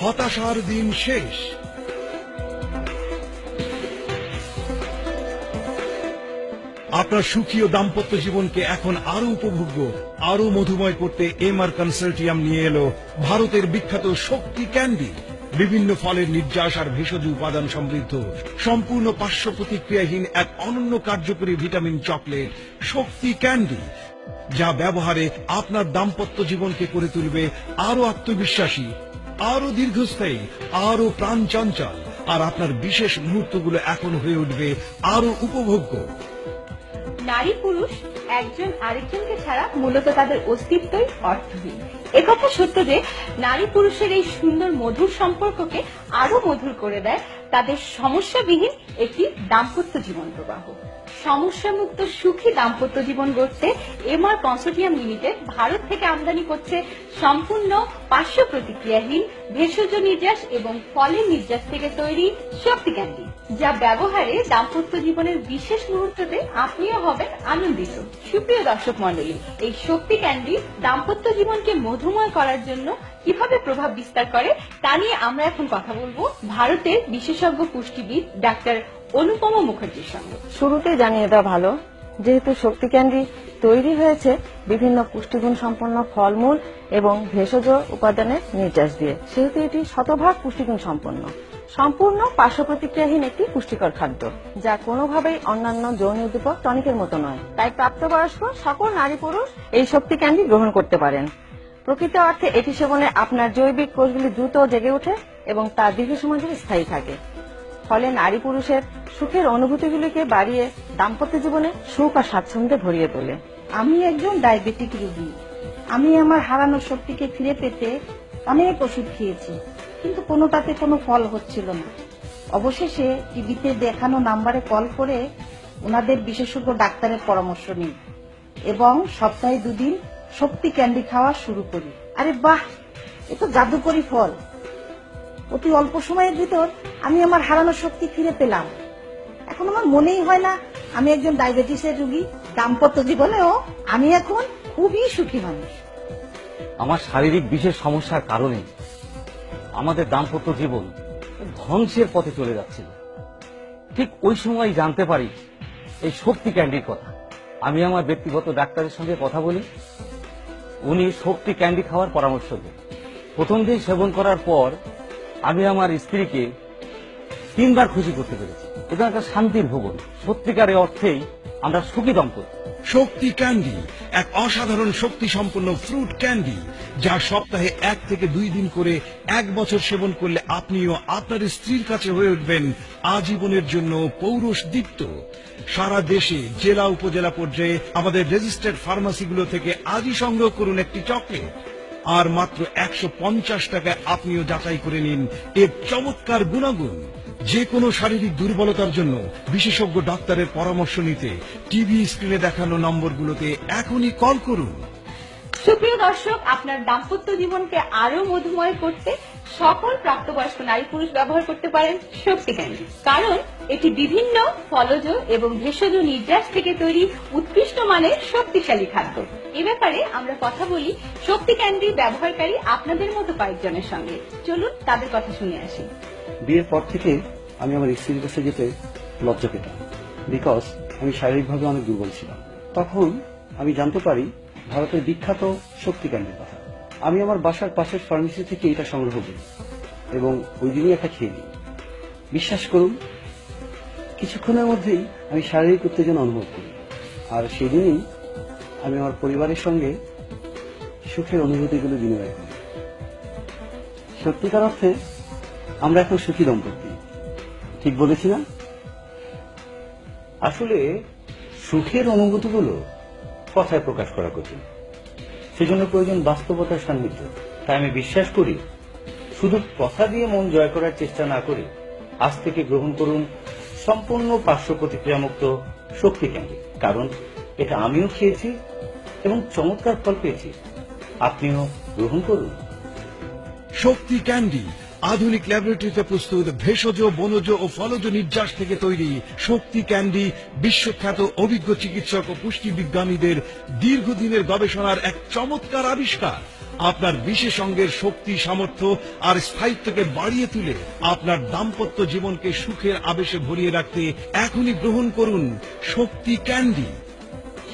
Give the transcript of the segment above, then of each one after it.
হতাশার দিন শেষ। আপনার সুখী ও দাম্পত্য জীবনকে এখন আরও উপভোগ্য আরও মধুময় করতে এমআর কনসার্টিয়াম নিয়ে এলো ভারতের বিখ্যাত শক্তি ক্যান্ডি। বিভিন্ন ফলের নির্যাস আর ভেষজ উপাদান সমৃদ্ধ, সম্পূর্ণ পার্শ্ব প্রতিক্রিয়াহীন এক অনন্য কার্যকরী ভিটামিন চকলেট শক্তি ক্যান্ডি, যা ব্যবহারে আপনার দাম্পত্য জীবনকে করে তুলবে আরও আত্মবিশ্বাসী আরও দীর্ঘস্থায়ী, আরও প্রাণচঞ্চল আর আপনার বিশেষ মুহূর্তগুলো এখন হয়ে উঠবে আরও উপভোগ্য। নারী পুরুষ একজন আরেকজনকে ছাড়া মূলত তাদের অস্তিত্বই অর্থহীন। একথা সত্য যে, নারী পুরুষের এই সুন্দর মধুর সম্পর্ককে আরও মধুর করে দেয় তাদের সমস্যাবিহীন একটি দাম্পত্য জীবন প্রবাহ। সমস্যামুক্ত সুখী দাম্পত্য জীবন গড়তে এমআর কনসোর্টিয়াম লিমিটেড ভারত থেকে আমদানি করছে সম্পূর্ণ পার্শ্ব প্রতিক্রিয়াহীন, ভেষজ নির্যাস এবং ফলের নির্যাস থেকে তৈরি শক্তি ক্যান্ডি যা ব্যবহারে দাম্পত্য জীবনের বিশেষ মুহূর্ততে আপনিও হবেন আনন্দিত। সুপ্রিয় দর্শক মন্ডলী এই শক্তি ক্যান্ডি দাম্পত্য জীবনকে মধুময় করার জন্য কীভাবে প্রভাব বিস্তার করে তা নিয়ে আমরা এখন কথা বলব ভারতের বিশেষজ্ঞ পুষ্টিবিদ ডাক্তার অনুপমা মুখার্জির সঙ্গে। শুরুতে জানিয়ে দেওয়া ভালো, যেহেতু শক্তি ক্যান্ডি তৈরি হয়েছে বিভিন্ন পুষ্টিগুণ সম্পন্ন ফলমূল এবং ভেষজ উপাদানের নির্যাস দিয়ে, সেহেতু এটি শতভাগ পুষ্টিগুণ সম্পন্ন। সম্পূর্ণ পার্শ্ব প্রতিক্রিয়াহীন একটি পুষ্টিকর খাদ্য, যা কোনোভাবেই অন্যান্য যৌন উদ্দীপক টনিকের মতো নয়। তাই প্রাপ্তবয়স্ক সকল নারী পুরুষ এই শক্তি ক্যান্ডি গ্রহণ করতে পারেন। প্রকৃত অর্থে এটি সেবনে আপনার জৈবিক কোষগুলি দ্রুত জেগে ওঠে এবং তা দীর্ঘ সময় ধরে স্থায়ী থাকে। ফলে নারী পুরুষের সুখের অনুভূতিগুলিকে বাড়িয়ে দাম্পত্য জীবনে সুখ আর স্বাচ্ছন্দ্যে ভরিয়ে তোলে। আমি একজন ডায়াবেটিক রোগী। আমি আমার হারানোর শক্তিকে ফিরে পেতে অনেক ওষুধ খেয়েছি, কিন্তু কোনোটাতে কোনো ফল হচ্ছিল না। অবশেষে টিভিতে দেখানো নাম্বারে কল করে ওনাদের বিশেষজ্ঞ ডাক্তারের পরামর্শ নিই এবং সপ্তাহে দুদিন শক্তি ক্যান্ডি খাওয়া শুরু করি। আরে বাহ! এ তো জাদুকরি ফল। অতি অল্প সময়ের ভিতর আমি আমার হারানো শক্তি ফিরে পেলাম। এখন আমার মনেই হয় না আমি একজন ডায়াবেটিসের রোগী। দাম্পত্য জীবনেও আমি এখন খুবই সুখী মানুষ। আমার শারীরিক বিশেষ সমস্যার কারণে আমাদের দাম্পত্য জীবন ধ্বংসের পথে চলে যাচ্ছিল। ঠিক ওই সময় জানতে পারি এই শক্তি ক্যান্ডির কথা। আমি আমার ব্যক্তিগত ডাক্তারের সঙ্গে কথা বলি। উনি শক্তি ক্যান্ডি খাওয়ার পরামর্শ দেন। প্রথম দিন সেবন করার পর আমি আমার স্ত্রীকে তিনবার খুশি করতে পেরেছি। এটা একটা শান্তির ভুবন। সত্যিকারের অর্থেই আমরা সুখী দম্পতি। শক্তি ক্যান্ডি, এক অসাধারণ শক্তি সম্পন্ন ফ্রুট ক্যান্ডি যা সপ্তাহে এক থেকে দুই দিন করে এক বছর সেবন করলে আপনিও আপনার স্ত্রীর কাছে হয়ে উঠবেন আজীবনের জন্য পৌরুষ দীপ্ত। সারা দেশে, জেলা, উপজেলা পর্যায়ে আমাদের রেজিস্টার্ড ফার্মাসিগুলো থেকে আজই সংগ্রহ করুন একটি চকলেট। আর মাত্র একশো পঞ্চাশ টাকায় আপনিও যাচাই করে নিন। এর চমৎকার গুণাগুণ যে কোনো শারীরিক দুর্বলতার জন্য বিশেষজ্ঞ ডাক্তারের পরামর্শ নিতে টিভি স্ক্রিনে দেখানো নম্বরগুলোতে এখনই কল করুন। সুপ্রিয় দর্শক, আপনার দাম্পত্য জীবনকে আরও মধুময় করতে সকল প্রাপ্তবয়স্ক নারী পুরুষ ব্যবহার করতে পারেন শক্তি ক্যান্ডি কারণ এটি বিভিন্ন ফলজ এবং ভেষজ নির্যাস থেকে তৈরি উৎকৃষ্ট মানের শক্তিশালী খাদ্য। এ ব্যাপারে আমরা কথা বলি শক্তি ক্যান্ডি ব্যবহারকারী আপনাদের মতো কয়েকজনের সঙ্গে। চলুন তাদের কথা শুনে আসি। বিয়ের পর থেকে আমি আমার স্ত্রীর কাছে যেতে লজ্জা পেতাম। বিকজ আমি শারীরিকভাবে অনেক দুর্বল ছিলাম। তখন আমি জানতে পারি ভারতের বিখ্যাত শক্তি ক্যান্ডির কথা। আমি আমার বাসার পাশের ফার্মেসি থেকে এটা সংগ্রহ করি এবং ওই দিনই একটা খেয়ে নিই। বিশ্বাস করুন, কিছুক্ষণের মধ্যেই আমি শারীরিক উত্তেজনা অনুভব করি। আর সেদিনই আমি আমার পরিবারের সঙ্গে সুখের অনুভূতিগুলো বিনিময় করি। সত্যিকার অর্থে আমরা এখন সুখী দম্পতি। ঠিক বলেছি না? আসলে সুখের অনুভূতিগুলো কথায় প্রকাশ করা কঠিন। সেজন্য প্রয়োজন বাস্তবতার সান্নিধ্য। তাই আমি বিশ্বাস করি, শুধু কথা দিয়ে মন জয় করার চেষ্টা না করে আজ থেকে গ্রহণ করুন সম্পূর্ণ পার্শ্ব প্রতিক্রিয়ামুক্ত শক্তি ক্যান্ডি কারণ এটা আমিও খেয়েছি এবং চমৎকার ফল পেয়েছি। আপনিও গ্রহণ করুন। শক্তি ক্যান্ডি। আধুনিক ল্যাবরেটরিতে প্রস্তুত ভেষজ, বনজ ও ফলজ নির্যাস থেকে তৈরি শক্তি ক্যান্ডি, বিশ্বখ্যাত অভিজ্ঞ চিকিৎসক ও পুষ্টি বিজ্ঞানীদের দীর্ঘদিনের গবেষণার এক চমৎকার আবিষ্কার। আপনার বিশেষ অঙ্গের শক্তি, সামর্থ্য আর স্থায়িত্বকে বাড়িয়ে তুলে আপনার দাম্পত্য জীবনকে সুখের আবেশে ভরিয়ে রাখতে এখনই গ্রহণ করুন শক্তি ক্যান্ডি।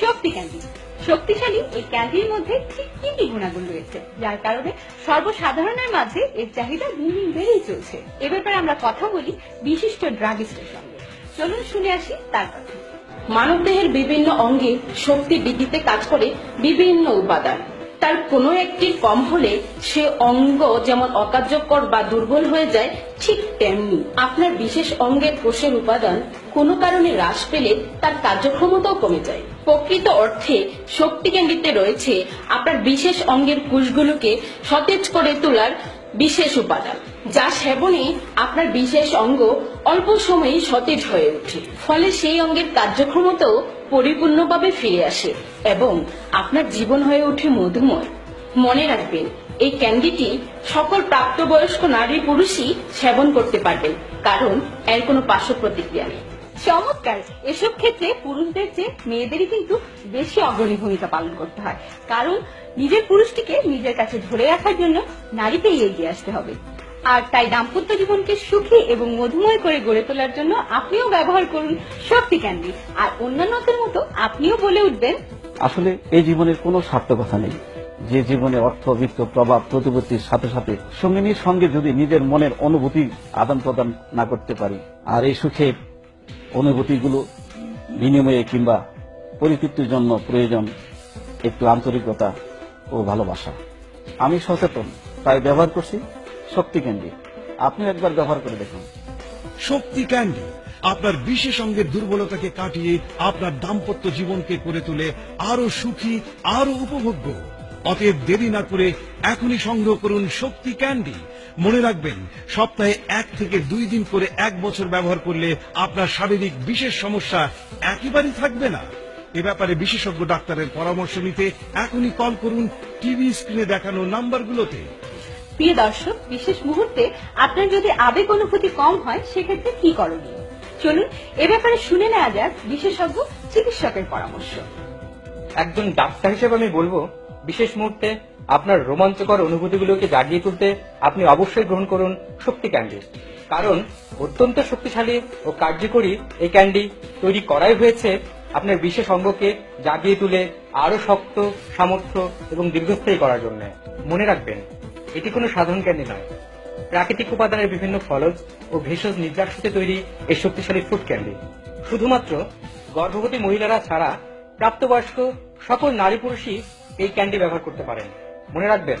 শক্তি ক্যান্ডি। শক্তিশালী এই ক্যান্ডির মধ্যে ঠিক কি কি গুণাগুণ রয়েছে? যার কারণে সর্বসাধারণের মাঝে এর চাহিদা দিন দিন বেড়েই চলছে। এ ব্যাপারে আমরা কথা বলি বিশিষ্ট ড্রাগিস্টের সঙ্গে। চলুন শুনে আসি তার কথা। মানবদেহের বিভিন্ন অঙ্গে শক্তি বৃদ্ধিতে কাজ করে বিভিন্ন উপাদান। তার কোনো একটি কম হলে সে অঙ্গ যেমন অকার্যকর বা দুর্বল হয়ে যায়, ঠিক তেমনি আপনার বিশেষ অঙ্গের কোষের উপাদান কোনো কারণে হ্রাস পেলে তার কার্যক্ষমতাও কমে যায়। প্রকৃত অর্থে শক্তি কেন্দ্রিতে রয়েছে আপনার বিশেষ অঙ্গের কোষগুলোকে সতেজ করে তোলার বিশেষ উপাদান, যা সেবনে আপনার বিশেষ অঙ্গ অল্প সময়ে সতেজ হয়ে ওঠে। ফলে সেই অঙ্গের কার্যক্ষমতাও পরিপূর্ণভাবে ফিরে আসে এবং আপনার জীবন হয়ে ওঠে মধুময়। মনে রাখবেন, এই ক্যান্ডিটি সকল প্রাপ্তবয়স্ক নারী পুরুষই সেবন করতে পারবেন, কারণ এর কোনো পার্শ্ব প্রতিক্রিয়া নেই। চমৎকার! এসব ক্ষেত্রে পুরুষদের চেয়ে মেয়েদেরই কিন্তু বেশি অগ্রণী ভূমিকা পালন করতে হয়। কারণ নিজের পুরুষটিকে নিজের কাছে ধরে রাখার জন্য নারীকেই এগিয়ে আসতে হবে। আর তাই দাম্পত্য জীবনকে সুখী এবং মধুময় করে গড়ে তোলার জন্য আপনিও ব্যবহার করুন শক্তি ক্যান্ডি আর অন্যান্যদের মতো আপনিও বলে উঠবেন, আসলে এই জীবনের কোনো সার্থকতা নেই। যে জীবনে অর্থ, বিত্ত, প্রভাব, প্রতিপত্তির সাথে সাথে সঙ্গিনীর সঙ্গে যদি নিজের মনের অনুভূতি আদান প্রদান না করতে পারি, আর এই সুখের অনুভূতিগুলো বিনিময়ে কিংবা পরিতৃপ্তির জন্য প্রয়োজন একটু আন্তরিকতা ও ভালোবাসা। আমি সচেতন, তাই ব্যবহার করছি শক্তি কেন্দ্রে আপনিও একবার ব্যবহার করে দেখুন। শক্তি ক্যান্ডি, আপনার বিশেষ অঙ্গের দুর্বলতাকে কাটিয়ে আপনার দাম্পত্য জীবনকে করে তোলে আরও সুখী আরও উপভোগ্য। অতএব দেরি না করে এখনই সংগ্রহ করুন শক্তি ক্যান্ডি। মনে রাখবেন, সপ্তাহে এক থেকে দুই দিন করে এক বছর ব্যবহার করলে আপনার শারীরিক বিশেষ সমস্যা একেবারেই থাকবে না। এ ব্যাপারে বিশেষজ্ঞ ডাক্তারের পরামর্শ নিতে এখনই কল করুন টিভি স্ক্রিনে দেখানো নাম্বারগুলোতে। প্রিয় দর্শক বিশেষ মুহূর্তে আপনার যদি আবেগ অনুভূতি কম হয় সেক্ষেত্রে কি করণীয়? চলুন এ ব্যাপারে শুনে নেওয়া যাক বিশেষজ্ঞ চিকিৎসকের পরামর্শ। একজন ডাক্তার হিসেবে আমি বলব বিশেষ মুহূর্তে আপনার রোমাঞ্চকর অনুভূতিগুলোকে জাগিয়ে তুলতে আপনি অবশ্যই গ্রহণ করুন শক্তি ক্যান্ডি। কারণ অত্যন্ত শক্তিশালী ও কার্যকরী এই ক্যান্ডি তৈরি করাই হয়েছে আপনার বিশেষ অঙ্গকে জাগিয়ে তুলে আরও শক্ত, সামর্থ্য এবং দীর্ঘস্থায়ী করার জন্য। মনে রাখবেন, এটি কোনো সাধারণ ক্যান্ডি নয়। প্রাকৃতিক উপাদানের বিভিন্ন ফলজ ও ভেষজ নির্যাসিতে তৈরি এই শক্তিশালী ফ্রুট ক্যান্ডি শুধুমাত্র গর্ভবতী মহিলারা ছাড়া প্রাপ্তবয়স্ক সকল নারী পুরুষই এই ক্যান্ডি ব্যবহার করতে পারেন। মনে রাখবেন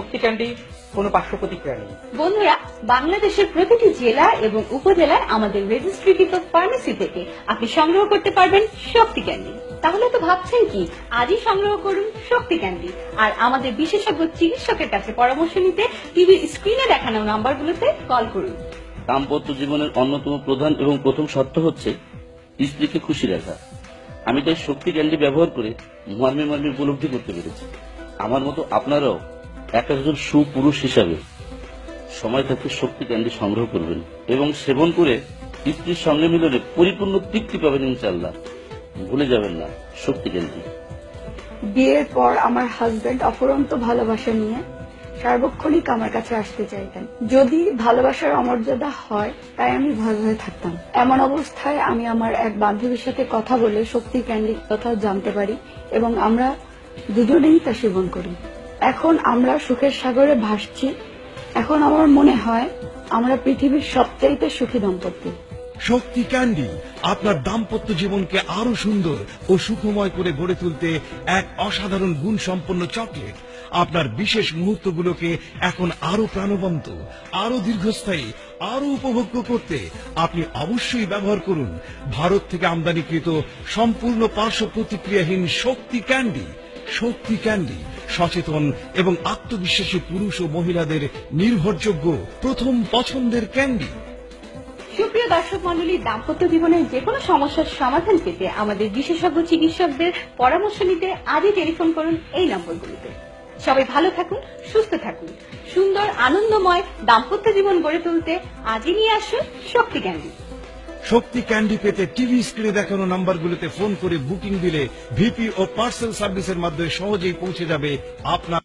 শক্তি ক্যান্ডি কোনো পার্শ্ব প্রতিক্রিয়া নেই। বন্ধুরা বাংলাদেশের প্রতিটি জেলা এবং উপজেলায় আমাদের রেজিস্ট্রিকৃত ফার্মেসি থেকে আপনি সংগ্রহ করতে পারবেন শক্তি ক্যান্ডি তাহলে তো ভাবছেন কি আজই সংগ্রহ করুন শক্তি ক্যান্ডি আর আমাদের বিশেষজ্ঞ চিকিৎসকের কাছে পরামর্শ নিতে টিভির স্ক্রিনে দেখানো নাম্বারগুলোতে কল করুন। দাম্পত্য জীবনের অন্যতম প্রধান এবং প্রথম শর্ত হচ্ছে স্ত্রীকে খুশি রাখা। আমি তাই শক্তি ক্যান্ডি ব্যবহার করে মর্মে মর্মে উপলব্ধি করতে পেরেছি। আমার মতো আপনারাও এক একজন সুপুরুষ হিসাবে সময় থাকতে শক্তি ক্যান্ডি সংগ্রহ করবেন এবং সেবন করে স্ত্রীর সঙ্গে মিলনে পরিপূর্ণ তৃপ্তি পাবেন ইনশাল্লাহ ভুলে যাবেন না শক্তি ক্যান্ডি বিয়ের পর আমার হাজবেন্ড অপরন্ত ভালোবাসা নিয়ে সার্বক্ষণিক আমার কাছে আসতে চাইতেন। যদি ভালোবাসার অমর্যাদা হয়, তাই আমি ভয় ভয়ে থাকতাম। এমন অবস্থায় আমি আমার এক বান্ধবীর সাথে কথা বলে শক্তি ক্যান্ডি কথা জানতে পারি এবং আমরা দুজনেই তা সেবন করি। এখন আমরা সুখের সাগরে ভাসছি। এখন আমার মনে হয় আমরা পৃথিবীর সবচাইতে সুখী দম্পতি। শক্তি ক্যান্ডি, আপনার দাম্পত্য জীবনকে আরও সুন্দর ও সুখময় করে গড়ে তুলতে এক অসাধারণ গুণ সম্পন্ন চকলেট। আপনার বিশেষ মুহূর্তগুলোকে এখন আরও প্রাণবন্ত, আরও দীর্ঘস্থায়ী, আরও উপভোগ্য করতে আপনি অবশ্যই ব্যবহার করুন। ভারত থেকে আমদানিকৃত সম্পূর্ণ পার্শ্ব প্রতিক্রিয়াহীন শক্তি ক্যান্ডি। শক্তি ক্যান্ডি সচেতন এবং আত্মবিশ্বাসী পুরুষ ও মহিলাদের নির্ভরযোগ্য প্রথম পছন্দের ক্যান্ডি সুপ্রিয় দর্শক মন্ডলী দাম্পত্য জীবনের যে কোনো সমস্যার সমাধান পেতে আমাদের বিশেষজ্ঞ চিকিৎসকদের পরামর্শ নিতে আজই টেলিফোন করুন এই নম্বরগুলিতে। সবাই ভালো থাকুন, সুস্থ থাকুন। সুন্দর, আনন্দময় দাম্পত্য জীবন গড়ে তুলতে আজই নিয়ে আসুন শক্তি ক্যান্ডি শক্তি ক্যান্ডি পেতে টিভি স্ক্রিনে দেখানো নাম্বারগুলোতে ফোন করে বুকিং দিলে ভিপি ও পার্সেল সার্ভিসের মাধ্যমে সহজেই পৌঁছে যাবে আপনার